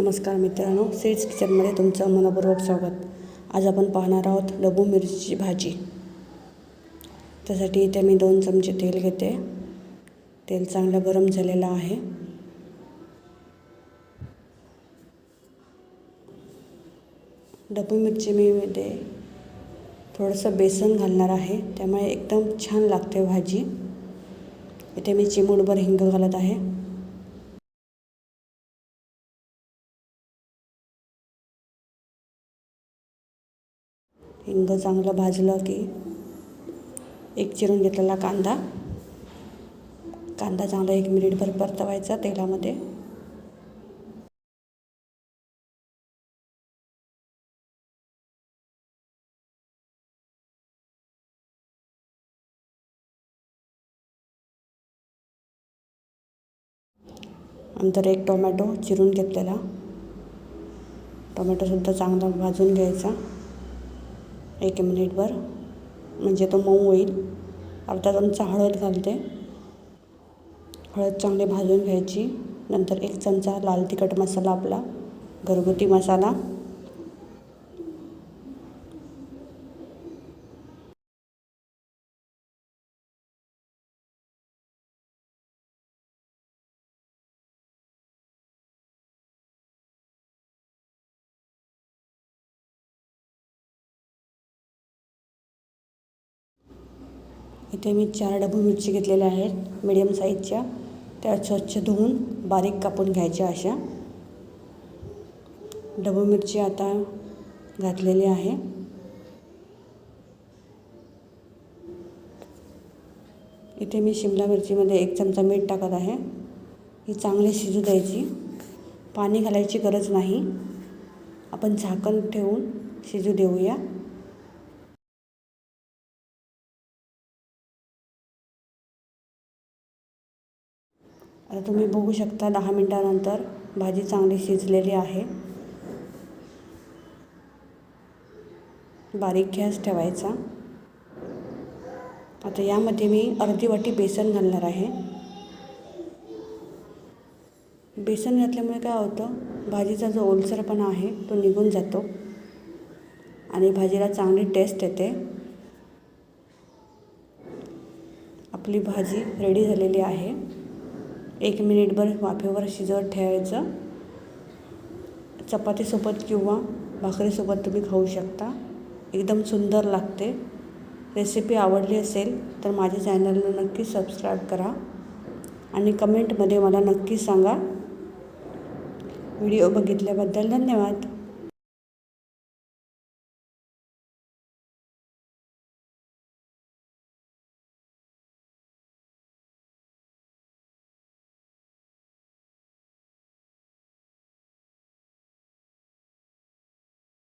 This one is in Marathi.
नमस्कार मित्रांनो स्वीट्स किचनमध्ये तुमचं मनपूर्वक स्वागत. आज आपण पाहणार आहोत डबू मिरचीची भाजी. त्यासाठी इथे मी दोन चमचे तेल घेते. तेल चांगलं गरम झालेलं आहे. डबू मिरची मी मध्ये थोडंसं बेसन घालणार आहे. त्यामुळे एकदम छान लागते भाजी. इथे मी चिमूटभर हिंग घालत आहे. हिंग चांगलं भाजलं की एक चिरून घेतलेला कांदा. कांदा चांगला एक मिनिटभर परतवायचा तेलामध्ये. नंतर एक टोमॅटो चिरून घेतलेला. टोमॅटोसुद्धा चांगला भाजून घ्यायचा. एक मिनिटभर. म्हणजे तो मऊ होईल. अर्धा चमचा हळद घालते. हळद चांगली भाजून घ्यायची. नंतर एक चमचा लाल तिखट मसाला आपला. घरगुती मसाला. इथे मी चार डबू मिरची घेतलेल्या आहेत मिडियम साईजच्या त्या स्वच्छ धुवून बारीक कापून घ्यायच्या अशा. डबू मिरची आता घातलेली आहे. इथे मी शिमला मिरचीमध्ये एक चमचा मीठ टाकत आहे. ही चांगली शिजू द्यायची. पाणी घालायची गरज नाही. आपण झाकण ठेवून शिजू देऊया. आता तुम्ही बघू शकता दहा मिनटानंतर भाजी चांगली शिजलेली आहे. बारीक गॅस ठेवायचा. आता यामध्ये मी अर्धी वाटी बेसन घालणार आहे. बेसन घातल्यामुळे काय होतं? भाजीचा जो ओलसरपणा आहे तो निघून जातो. आणि भाजीला चांगली टेस्ट येते. आपली भाजी रेडी झालेली आहे. एक मिनिटभर वाफेवर शिजवत ठेवायचं. चपातीसोबत किंवा भाकरीसोबत तुम्ही खाऊ शकता. एकदम सुंदर लागते. रेसिपी आवडली असेल तर माझ्या चॅनलला नक्की सबस्क्राईब करा आणि कमेंटमध्ये मला नक्की सांगा. व्हिडिओ बघितल्याबद्दल धन्यवाद.